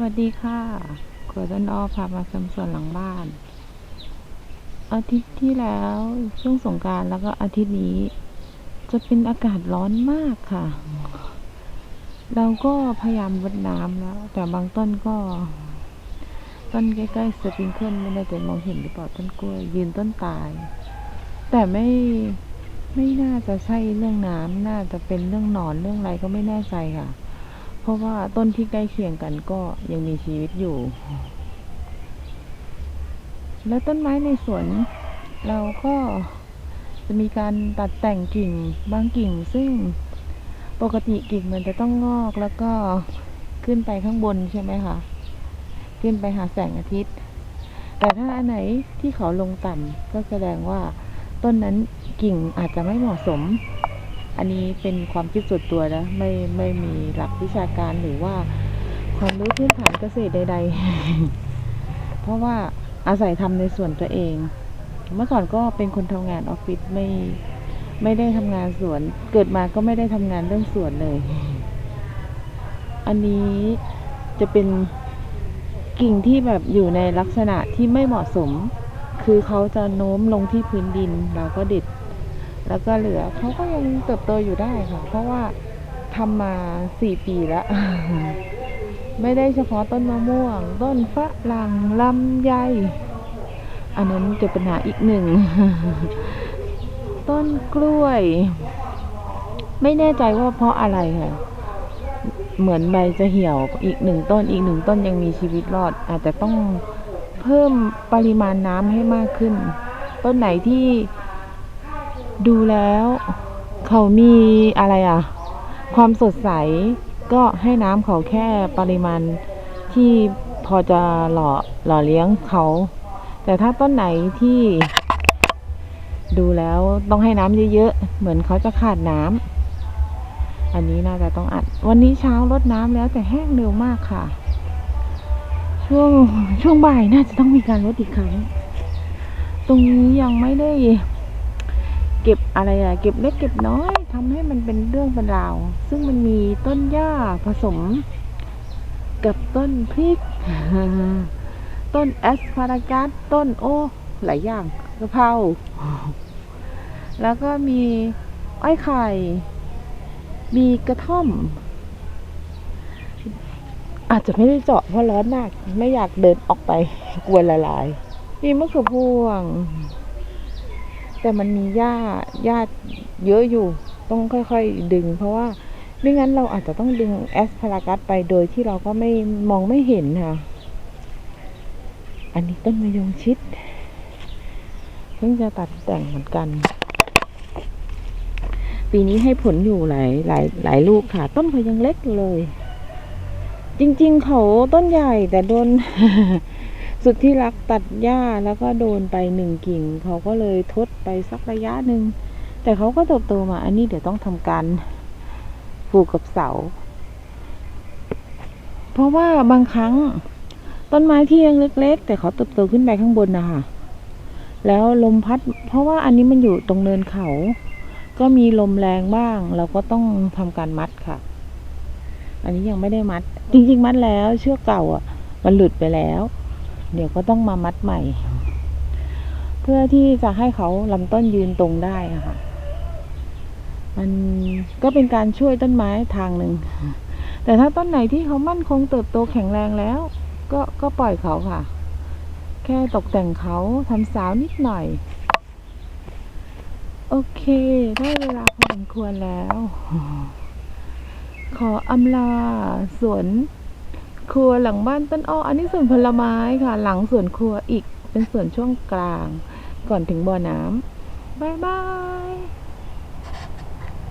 วัสดีค่ะครัวต้นอ้อพามาชมสวนหลังบ้าน อาทิตย์ที่แล้วช่วงสงการแล้วก็อาทิตย์นี้ จะเป็นอากาศร้อนมากค่ะ เราก็พยายามรดน้ำแล้ว แต่บางต้นก็ต้นใกล้ๆสปริงเกิลไม่แน่ใจมองเห็นหรือเปล่าต้นกล้วย ยืนต้นตาย แต่ไม่ไม่น่าจะใช่เรื่องน้ำน่าจะเป็นเรื่องหนอนเรื่องอะไรก็ไม่แน่ใจค่ะ เพราะว่าต้นที่ใกล้เคียงกันก็ยังมีชีวิตอยู่ แล้วต้นไม้ในสวน เราก็จะมีการตัดแต่งกิ่งบางกิ่ง ซึ่งปกติกิ่งมันจะต้องงอกแล้วก็ขึ้นไปข้างบนใช่ไหมคะ ขึ้นไปหาแสงอาทิตย์ แต่ถ้าอันไหนที่เขาลงต่ำก็แสดงว่าต้นนั้นกิ่งอาจจะไม่เหมาะสม อันนี้เป็นความคิดส่วนตัวนะ ไม่ไม่มีหลักวิชาการหรือว่าความรู้พื้นฐานเกษตรใด ๆ เพราะว่าอาศัยทำในส่วนตัวเอง เมื่อก่อนก็เป็นคนทำงานออฟฟิศไม่ไม่ได้ทำงานสวน เกิดมาก็ไม่ได้ทำงานเรื่องสวนเลย อันนี้จะเป็นกิ่งที่แบบอยู่ในลักษณะที่ไม่เหมาะสม คือเขาจะโน้มลงที่พื้นดินเราก็เด็ด แล้วก็เหลือเขาก็ยังเติบโตอยู่ได้ค่ะ เพราะว่าทำมาสี่ปีแล้ว ไม่ได้เฉพาะต้นมะม่วง ต้นฝรั่งลำไย อันนั้นจะเป็นหาอีกหนึ่ง ต้นกล้วย ไม่แน่ใจว่าเพราะอะไรค่ะ เหมือนใบจะเหี่ยวอีกหนึ่งต้นอีกหนึ่งต้นยังมีชีวิตรอด อาจจะต้องเพิ่มปริมาณน้ำให้มากขึ้น ต้นไหนที่ ดูแล้ว เขามีอะไรอะ ความสดใสก็ให้น้ำเขาแค่ปริมาณที่พอจะหล่อหล่อเลี้ยงเขา แต่ถ้าต้นไหนที่ ดูแล้วต้องให้น้ำเยอะๆ เหมือนเขาจะขาดน้ำ อันนี้น่าจะต้องอัด วันนี้เช้ารดน้ำแล้วแต่แห้งเร็วมากค่ะ ช่วงช่วงบ่ายน่าจะต้องมีการรดอีกครั้ง ตรงนี้ยังไม่ได้ เก็บอะไรอะเก็บเล็กเก็บน้อยทำให้มันเป็นเรื่องเป็นราว ซึ่งมันมีต้นหญ้าผสม กับต้นพริก ต้นแอสพารากัสต้นโอ้หลายอย่างกะเพราแล้วก็มีอ้อยไข่ มีกระท่อม อาจจะไม่ได้เจาะเพราะร้อนมาก ไม่อยากเดินออกไปกลัวละลาย มีมะเขือพวง แต่มันมีหญ้าหญ้าเยอะอยู่ ต้องค่อยๆดึง เพราะว่าไม่งั้นเราอาจจะต้องดึงแอสพารากัสไปโดยที่เราก็ไม่มองไม่เห็นค่ะ อันนี้ต้นมะยงชิด เพิ่งจะตัดแต่งเหมือนกัน ปีนี้ให้ผลอยู่หลายหลายหลายลูกค่ะ ต้นเขายังเล็กเลย จริง ๆ เขาต้นใหญ่แต่โดน สุดที่รักตัดหญ้าแล้วก็โดนไปหนึ่งกิ่ง เขาก็เลยทดไปสักระยะหนึ่ง แต่เขาก็เติบโตมา อันนี้เดี๋ยวต้องทำการปลูกกับเสา เพราะว่าบางครั้งต้นไม้ที่ยังเล็ก ๆ แต่เขาเติบโตขึ้นไปข้างบนนะคะแล้วลมพัด เพราะว่าอันนี้มันอยู่ตรงเนินเขา ก็มีลมแรงบ้าง เราก็ต้องทำการมัดค่ะ อันนี้ยังไม่ได้มัด จริง ๆ มัดแล้ว เชือกเก่าอะ มันหลุดไปแล้ว เดี๋ยวก็ต้องมามัดใหม่ เพื่อที่จะให้เขาลำต้นยืนตรงได้อะค่ะ มันก็เป็นการช่วยต้นไม้ทางหนึ่ง แต่ถ้าต้นไหนที่เขามั่นคงเติบโตแข็งแรงแล้ว ก็ก็ปล่อยเขาค่ะ แค่ตกแต่งเขาทำสาวนิดหน่อย โอเค ได้เวลาพอสมควรแล้ว ขออำลาสวน ครัวหลังบ้านต้นอ้ออันนี้สวนผลไม้ค่ะ หลังสวนครัวอีกเป็นสวนช่วงกลาง ก่อนถึงบ่อน้ำบายบาย